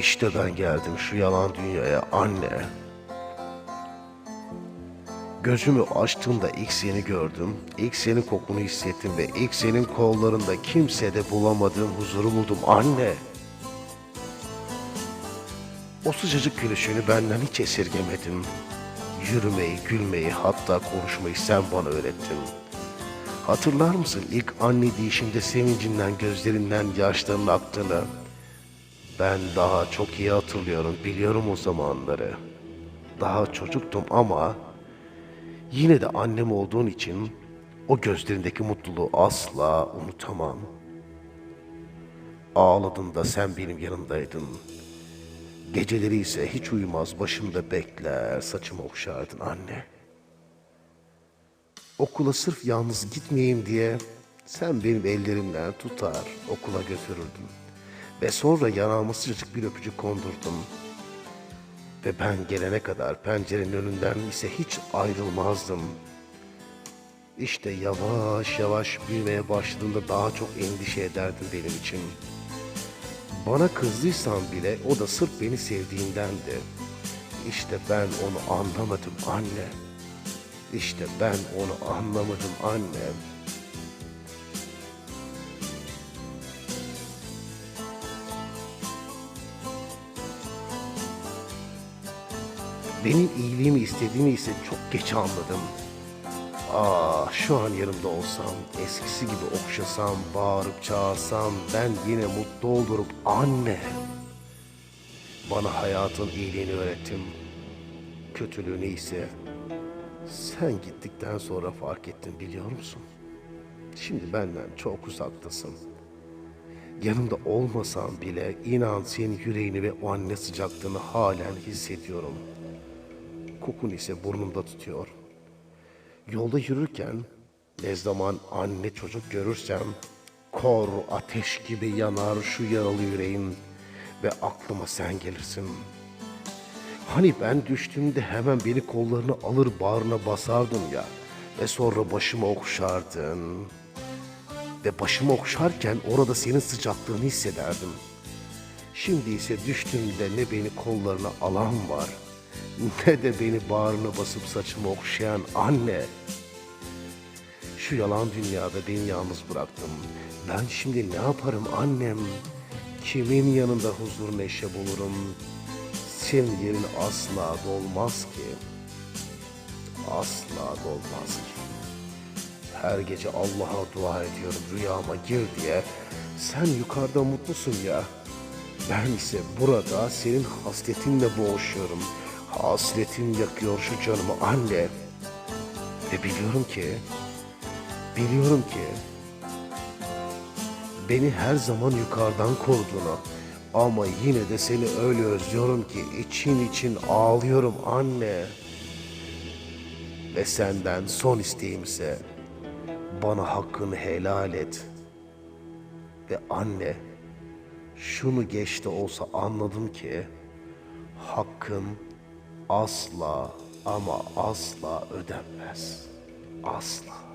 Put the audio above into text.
İşte ben geldim şu yalan dünyaya anne. Gözümü açtığımda ilk seni gördüm. İlk senin kokunu hissettim ve ilk senin kollarında kimsede bulamadığım huzuru buldum anne. O sıcacık gülüşünü benden hiç esirgemedin. Yürümeyi, gülmeyi, hatta konuşmayı sen bana öğrettin. Hatırlar mısın ilk anne deyişinde sevincinden gözlerinden yaşların aktığını? Ben daha çok iyi hatırlıyorum, biliyorum o zamanları. Daha çocuktum ama yine de annem olduğun için o gözlerindeki mutluluğu asla unutamam. Ağladığında sen benim yanımdaydın. Geceleri ise hiç uyumaz başımda bekler, saçımı okşardın anne. Okula sırf yalnız gitmeyeyim diye sen benim ellerimden tutar okula götürürdün. Ve sonra yanağıma sıcacık bir öpücük kondurdun. Ve ben gelene kadar pencerenin önünden ise hiç ayrılmazdım. İşte yavaş yavaş büyümeye başladığında daha çok endişe ederdin benim için. Bana kızdıysan bile o da sırf beni sevdiğindendi. İşte ben onu anlamadım anne. İşte ben onu anlamadım anne. Benim iyiliğimi istediğini ise çok geç anladım. Ah şu an yanımda olsam, eskisi gibi okşasam, bağırıp çağırsam ben yine mutlu olurum anne. Bana hayatın iyiliğini öğrettim. Kötülüğünü ise sen gittikten sonra fark ettim biliyor musun? Şimdi benden çok uzaktasın. Yanımda olmasan bile inan senin yüreğini ve o anne sıcaklığını halen hissediyorum. Kokun ise burnumda tutuyor. Yolda yürürken ne zaman anne çocuk görürsem kor ateş gibi yanar şu yaralı yüreğim ve aklıma sen gelirsin. Hani ben düştüğümde hemen beni kollarına alır bağrına basardın ya ve sonra başımı okşardın. Ve başımı okşarken orada senin sıcaklığını hissederdim. Şimdi ise düştüğümde ne beni kollarına alan var ne de beni bağrına basıp saçımı okşayan anne. Şu yalan dünyada beni yalnız bıraktım. Ben şimdi ne yaparım annem? Kimin yanında huzur neşe bulurum? Senin yerin asla dolmaz ki. Asla dolmaz ki. Her gece Allah'a dua ediyorum rüyama gir diye. Sen yukarıda mutlusun ya. Ben ise burada senin hasretinle boğuşuyorum. Hasretin yakıyor şu canımı anne. Ve biliyorum ki, biliyorum ki beni her zaman yukarıdan koruduğunu ama yine de seni öyle özlüyorum ki için için ağlıyorum anne. Ve senden son isteğimse bana hakkını helal et. Ve anne, şunu geç olsa anladım ki hakkın asla ama asla ödenmez. Asla.